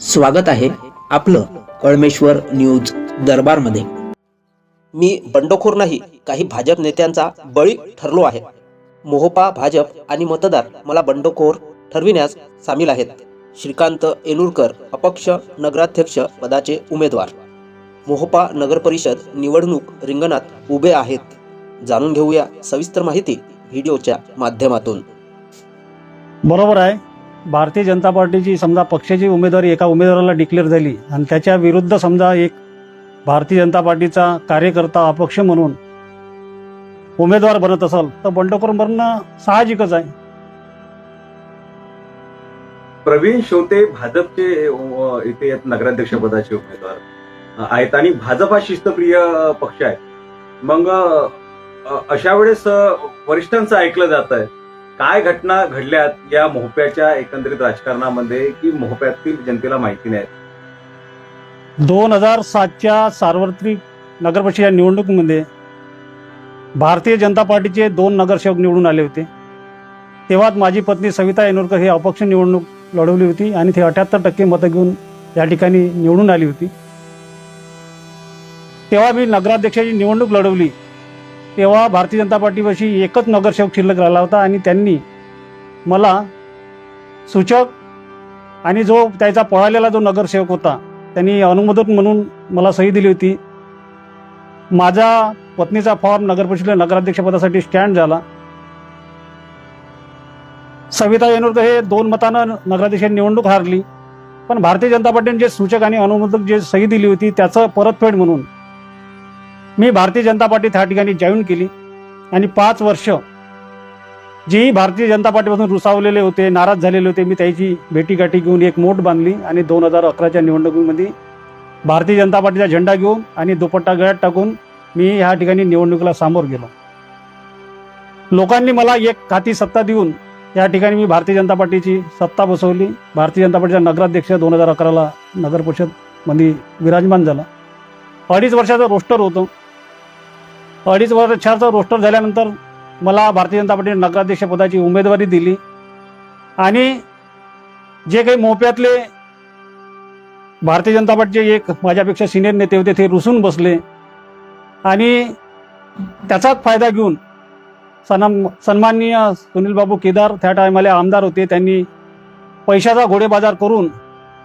स्वागत आहे आपलं कळमेश्वर न्यूज दरबारमध्ये. मी बंडखोर नाही काही भाजप नेत्यांचा बळी ठरलो आहे. मोहोपा भाजप आणि मतदार मला बंडखोर ठरविण्यास सामील आहेत. श्रीकांत येलुरकर अपक्ष नगराध्यक्ष पदाचे उमेदवार. मोहोपा नगर परिषद निवडणूक रिंगणात उभे आहेत. जाणून घेऊया सविस्तर माहिती व्हिडिओच्या माध्यमातून. बरोबर आहे. भारतीय जनता पार्टीची समजा पक्षाची उमेदवारी एका उमेदवाराला डिक्लेअर झाली आणि त्याच्या विरुद्ध समजा एक भारतीय जनता पार्टीचा कार्यकर्ता अपक्ष म्हणून उमेदवार बनत असाल तर बंडखोर भरणं साहजिकच आहे. प्रवीण शेवते भाजपचे इथे आहेत नगराध्यक्ष पदाचे उमेदवार. आहेत आणि भाजप हा शिस्तप्रिय पक्ष आहे मग अशा वेळेस वरिष्ठांचं ऐकलं जात आहे काय घटना घडल्यात या मोहप्याच्या एकंदरीत राजकारणामध्ये की मोहप्यातील जनतेला माहिती नाही? दोन हजार सातच्या सार्वत्रिक नगरपरिषद या निवडणुकीमध्ये भारतीय जनता पार्टीचे दोन नगरसेवक निवडून आले होते. तेव्हाच माझी पत्नी सविता येनोरकर हे अपक्ष निवडणूक लढवली होती आणि ते अठ्याहत्तर टक्के मतं घेऊन या ठिकाणी निवडून आली होती. तेव्हा मी नगराध्यक्षाची निवडणूक लढवली. तेव्हा भारतीय जनता पार्टीपाशी एकच नगरसेवक शिल्लक राहिला होता आणि त्यांनी मला सूचक आणि जो त्याचा पळालेला जो नगरसेवक होता त्यांनी अनुमोदन म्हणून मला सही दिली होती. माझा पत्नीचा फॉर्म नगरपरिषदेला नगराध्यक्षपदासाठी स्टँड झाला. सविता येनोरकर हे दोन मतानं नगराध्यक्षांनी निवडणूक हारली. पण भारतीय जनता पार्टीने जे सूचक आणि अनुमोदक जे सही दिली होती त्याचं परतफेड म्हणून मी भारतीय जनता पार्टी त्या ठिकाणी जॉईन केली. आणि पाच वर्ष जेही भारतीय जनता पार्टीपासून रुसावलेले होते नाराज झालेले होते मी त्याची भेटीगाठी घेऊन एक मोठ बांधली आणि दोन हजार अकराच्या निवडणुकीमध्ये भारतीय जनता पार्टीचा झेंडा घेऊन आणि दुपट्टा गळ्यात टाकून मी ह्या ठिकाणी निवडणुकीला सामोर गेलो. लोकांनी मला एक खाती सत्ता देऊन या ठिकाणी मी भारतीय जनता पार्टीची सत्ता बसवली. भारतीय जनता पार्टीचा नगराध्यक्ष दोन हजार अकराला नगर परिषदमध्ये विराजमान झाला. अडीच वर्षाचं रोस्टर होतं. अडीच वर्षाचं रोस्टर झाल्यानंतर मला भारतीय जनता पार्टीने नगराध्यक्ष पदाची उमेदवारी दिली. आणि जे काही मोप्यातले भारतीय जनता पार्टीचे एक माझ्यापेक्षा सिनियर नेते होते ते रुसून बसले. आणि त्याचाच फायदा घेऊन सनम सन्माननीय सुनील बाबू केदार त्या टायमाला आमदार होते. त्यांनी पैशाचा घोडेबाजार करून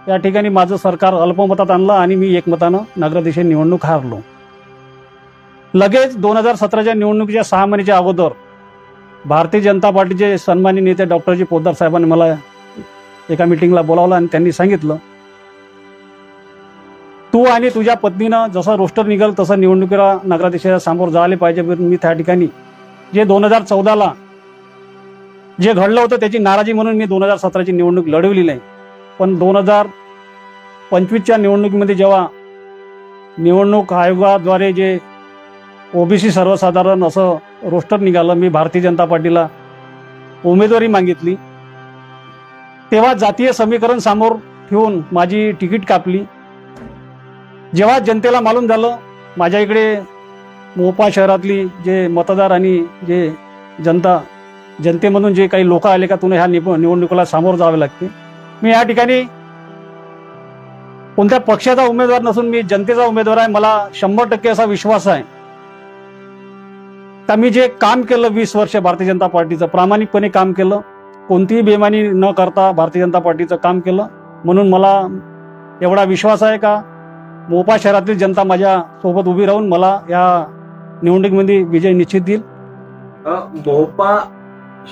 या ठिकाणी माझं सरकार अल्पमतात आणलं आणि मी एकमतानं नगराध्यक्ष निवडणूक हारलो. लगेच दोन हजार सतराच्या निवडणुकीच्या सहा महिन्याच्या अगोदर भारतीय जनता पार्टीचे सन्मानी नेते डॉक्टरजी पोद्दार साहेबांनी मला एका मिटिंगला बोलावलं आणि त्यांनी सांगितलं तू आणि तुझ्या पत्नीनं जसं रोस्टर निघाल तसं निवडणुकीला नगराध्यक्षाच्या समोर जायला पाहिजे मी त्या ठिकाणी जे दोन हजार चौदाला जे घडलं होतं त्याची नाराजी म्हणून मी दोन हजार सतराची निवडणूक लढवली नाही. पण दोन हजार पंचवीसच्या निवडणुकीमध्ये जेव्हा निवडणूक आयोगाद्वारे जे ओबीसी सर्वसाधारण असं रोस्टर निघालं मी भारतीय जनता पार्टीला उमेदवारी मागितली. तेव्हा जातीय समीकरण समोर ठेवून माझी तिकीट कापली. जेव्हा जनतेला मालूम झालं माझ्या इकडे मोपा शहरातली जे मतदार आणि जे जनता जनतेमधून जे काही लोक आले का तुला ह्या निप निवडणुकीला सामोरं जावे लागते. मी या ठिकाणी कोणत्या पक्षाचा उमेदवार नसून मी जनतेचा उमेदवार आहे मला शंभर टक्के असा विश्वास आहे. आता मी जे काम केलं वीस वर्ष भारतीय जनता पार्टीचं प्रामाणिकपणे काम केलं कोणतीही बेमानी न करता भारतीय जनता पार्टीचं काम केलं म्हणून मला एवढा विश्वास आहे का? मोपा शहरातील जनता माझ्या सोबत उभी राहून मला या निवडणुकीमध्ये विजय निश्चित देईल. मोपा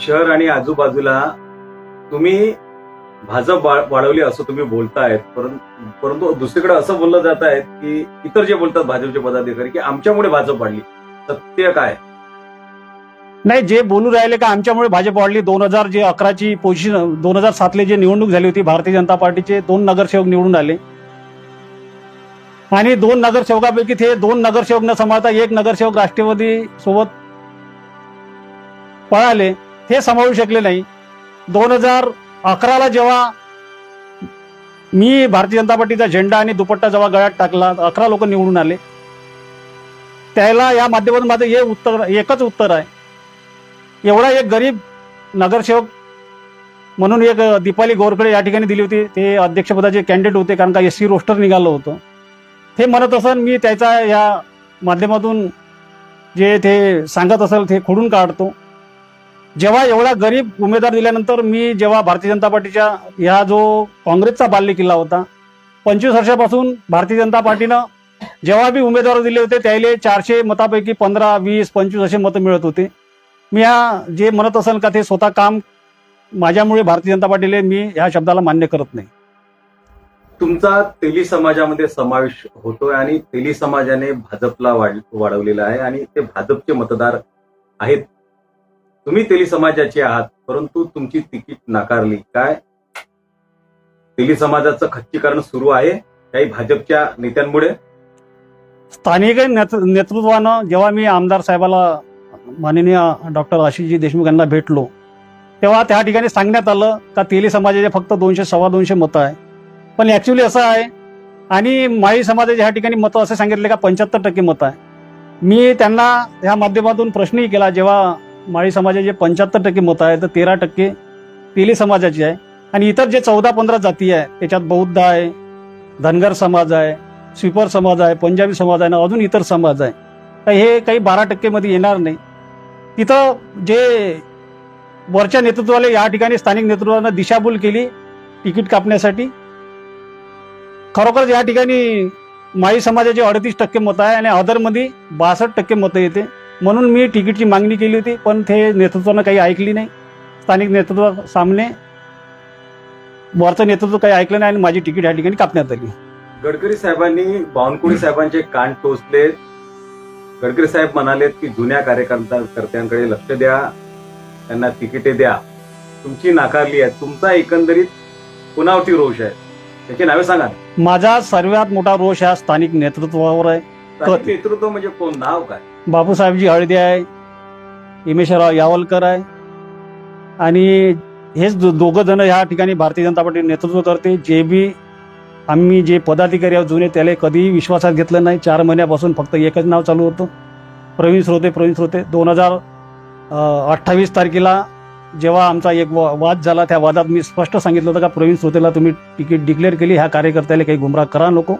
शहर आणि आजूबाजूला तुम्ही भाजप वाढवली असं तुम्ही बोलतायत परंतु परंतु दुसरीकडे असं बोललं जात आहे की इतर जे बोलतात भाजपचे पदाधिकारी की आमच्यामुळे भाजप वाढली. सत्य काय? नाही जे बोलू राहिले का आमच्यामुळे भाजप वाढली. दोन हजार जे अकराची पोझिशन दोन हजार सातले जे निवडणूक झाली होती भारतीय जनता पार्टीचे दोन नगरसेवक निवडून आले. आणि दोन नगरसेवकापैकी ते दोन नगरसेवक न सांभाळता एक नगरसेवक राष्ट्रवादी सोबत पळाले. हे सांभाळू शकले नाही. दोन हजार अकराला जेव्हा मी भारतीय जनता पार्टीचा झेंडा आणि दुपट्टा जेव्हा गळ्यात टाकला अकरा लोक निवडून आले. त्याला या माध्यमातून माझं हे उत्तर एकच उत्तर आहे. एवढा एक गरीब नगरसेवक म्हणून एक दीपाली गोरकडे या ठिकाणी दिली होती. ते अध्यक्षपदाचे कॅन्डिडेट होते कारण का एस सी रोस्टर निघालं होतं. ते म्हणत असन मी त्याचा या माध्यमातून जे ते सांगत असेल ते खोडून काढतो. जेव्हा एवढा गरीब उमेदवार दिल्यानंतर मी जेव्हा भारतीय जनता पार्टीच्या ह्या जो काँग्रेसचा बाल्य किल्ला होता पंचवीस वर्षापासून भारतीय जनता पार्टीनं जेव्हा बी उमेदवार दिले होते त्याले चारशे मतापैकी पंधरा वीस पंचवीस असे मतं मिळत होते. मी ह्या जे म्हणत असेल का ते स्वतः काम माझ्यामुळे भारतीय जनता पार्टीला मी ह्या शब्दाला मान्य करत नाही. तुमचा तेली समाजामध्ये समावेश होतोय आणि तेली समाजाने भाजपला वाढ वाढवलेला आहे आणि ते भाजपचे मतदार आहेत. तुम्ही तेली समाजाचे आहात परंतु तुमची तिकीट नाकारली. काय? तेली समाजाचं खच्चीकरण सुरू आहे काही भाजपच्या नेत्यांमुळे? स्थानिक नेतृ नेतृत्वानं जेव्हा मी आमदार साहेबाला माननीय डॉक्टर आशिषजी देशमुख यांना भेटलो. तेव्हा त्या ठिकाणी सांगण्यात आलं का तेली समाजाचे फक्त दोनशे सव्वा दोनशे मतं आहे. पण ॲक्च्युली असं आहे आणि माळी समाजाच्या ह्या ठिकाणी मतं असे सांगितले का पंच्याहत्तर टक्के मतं आहे. मी त्यांना ह्या माध्यमातून प्रश्नही केला जेव्हा माळी समाजाचे पंच्याहत्तर टक्के मतं आहे तर तेरा टक्के तेली समाजाची आहे. आणि इतर जे चौदा पंधरा जाती आहे त्याच्यात बौद्ध आहे धनगर समाज आहे स्वीपर समाज आहे पंजाबी समाज आहे ना अजून इतर समाज आहे. तर हे काही बारा टक्केमध्ये येणार नाही. तिथं जे वरच्या नेतृत्वाला या ठिकाणी स्थानिक नेतृत्वानं दिशाभूल केली तिकीट कापण्यासाठी. खरोखरच या ठिकाणी माई समाजाचे अडतीस टक्के मतं आहे आणि अदरमध्ये बासष्ट टक्के मतं येते. म्हणून मी तिकीटची मागणी केली होती पण ते नेतृत्वानं काही ऐकली नाही. स्थानिक नेतृत्व सामने वरचं नेतृत्व काही ऐकलं नाही आणि माझी तिकीट या ठिकाणी कापण्यात आली. गडकरी साहेबांनी बावनकुळे साहेबांचे कान टोचले गडकरी साहेब म्हणालेत की जुन्या कार्यकर्ता कर्त्यांकडे लक्ष द्या त्यांना तिकिटे द्या. तुमची नाकारली आहे. तुमचा एकंदरीत कुणावरती रोष आहे? त्याची नावे सांगा माझा सर्वात मोठा रोष हा स्थानिक नेतृत्वावर आहे. स्थानिक नेतृत्व म्हणजे कोण? नाव काय? बापूसाहेबजी हळदे आहे हिमेशराव यावलकर आहे. आणि हेच दोघं जण ह्या ठिकाणी भारतीय जनता पार्टी नेतृत्व करते जे बी आम्ही जे पदाधिकारी आहोत जुने त्याला कधीही विश्वासात घेतलं नाही. चार महिन्यापासून फक्त एकच नाव चालू होतं. प्रवीण श्रोते प्रवीण श्रोते. दोन हजार अठ्ठावीस तारखेला जेव्हा आमचा एक वा- वाद झाला त्या वादात मी स्पष्ट सांगितलं होतं का प्रवीण श्रोतेला तुम्ही तिकीट डिक्लेअर केली ह्या कार्यकर्त्याला काही गुमराह करा नको.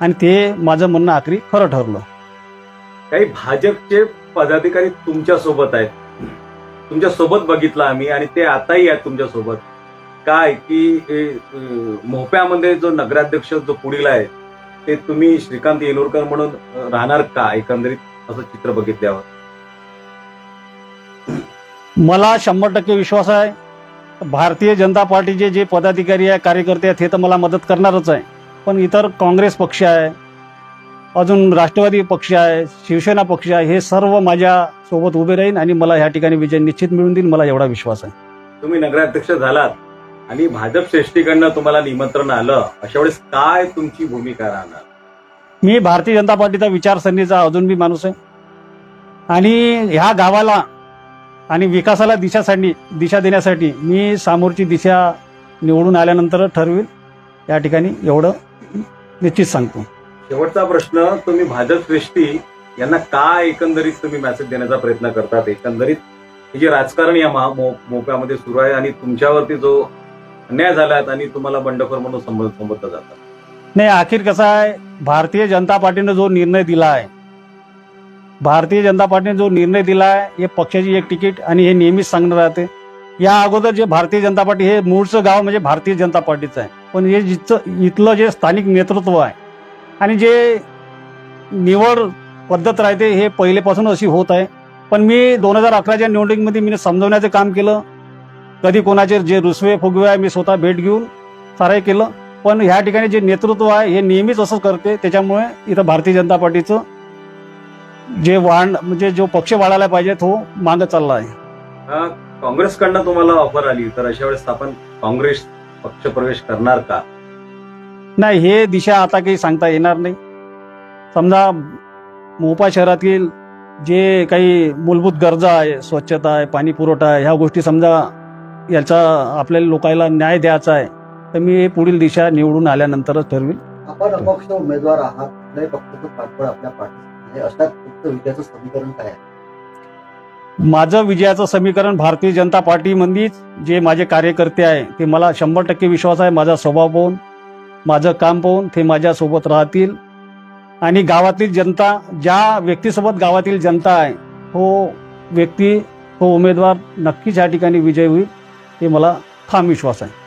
आणि ते माझं म्हणणं आखरी खरं ठरलं. काही भाजपचे पदाधिकारी तुमच्यासोबत आहेत. तुमच्यासोबत बघितलं आम्ही आणि ते आताही आहेत तुमच्यासोबत काय की मोहप्यामध्ये जो नगराध्यक्ष जो पुढील आहे ते तुम्ही श्रीकांत येलुरकर म्हणून राहणार का? एकंदरीत असं चित्र बघितल्यावर. मला शंभर टक्के विश्वास आहे. भारतीय जनता पार्टीचे जे पदाधिकारी आहे कार्यकर्ते आहेत हे तर मला मदत करणारच आहे. पण इतर काँग्रेस पक्ष आहे अजून राष्ट्रवादी पक्ष आहे शिवसेना पक्ष आहे हे सर्व माझ्या सोबत उभे राहील आणि मला ह्या ठिकाणी विजय निश्चित मिळून देईल मला एवढा विश्वास आहे. तुम्ही नगराध्यक्ष झालात. आणि भाजप श्रेष्ठीकडनं तुम्हाला निमंत्रण आलं अशा वेळेस काय तुमची भूमिका राहणार? मी भारतीय जनता पार्टीचा विचारसरणीचा अजून बी माणूस आहे. आणि ह्या गावाला आणि विकासाला दिशासाठी दिशा देण्यासाठी मी समोरची दिशा निवडून आल्यानंतर ठरवेल. या ठिकाणी एवढं निश्चित सांगतो. शेवटचा प्रश्न तुम्ही भाजप श्रेष्ठी यांना काय एकंदरीत तुम्ही मेसेज देण्याचा प्रयत्न करतात? एकंदरीत हे जे राजकारण या महा मो- मोप्यामध्ये सुरू आहे आणि तुमच्यावरती जो अन्याय झाला आहे आणि तुम्हाला बंडखोर म्हणून संबोधलं जातं. नाही अखेर कसं आहे भारतीय जनता पार्टीने जो निर्णय दिला आहे भारतीय जनता पार्टीने जो निर्णय दिला आहे हे पक्षाची एक तिकीट आणि हे नेहमीच सांगणार राहते. या अगोदर जे भारतीय जनता पार्टी हे मूळचं गाव म्हणजे भारतीय जनता पार्टीचं आहे. पण हे जिथं इथलं जे स्थानिक नेतृत्व आहे आणि जे निवड पद्धत राहते हे पहिलेपासून अशी होत आहे. पण मी दोन हजार अकराच्या निवडणुकीमध्ये मी समजवण्याचं काम केलं. कधी कोणाचे जे रुसवे फुगवे आहे मी स्वतः भेट घेऊन साराय केलं. पण ह्या ठिकाणी जे नेतृत्व आहे हे नेहमीच असं करते. त्याच्यामुळे इथं भारतीय जनता पार्टीचं जे वाढ म्हणजे जो पक्ष वाढायला पाहिजे तो मागं चालला आहे. काँग्रेसकडनं तुम्हाला ऑफर आली. तर अशा वेळेस आपण काँग्रेस पक्ष प्रवेश करणार का? नाही हे दिशा आता काही सांगता येणार नाही. समजा मोपा शहरातील जे काही मूलभूत गरजा आहे स्वच्छता आहे पाणी पुरवठा आहे ह्या गोष्टी समजा याचा आपल्याला लोकांना न्याय द्यायचा आहे तर मी हे पुढील दिशा निवडून आल्यानंतरच ठरवेल आपण अपक्ष उमेदवार आहात कुठल्याही पक्षाचं पाठबळ आपल्या अशा फक्त विजयाचं समीकरण काय आहे? माझं विजयाचं समीकरण भारतीय जनता पार्टीमध्येच जे माझे कार्यकर्ते आहे ते मला शंभर टक्के विश्वास आहे माझा स्वभाव पाहून माझं काम पाहून ते माझ्यासोबत राहतील. आणि गावातील जनता ज्या व्यक्तीसोबत गावातील जनता आहे तो व्यक्ती तो उमेदवार नक्कीच या ठिकाणी विजय होईल. हे मला ठाम विश्वास आहे.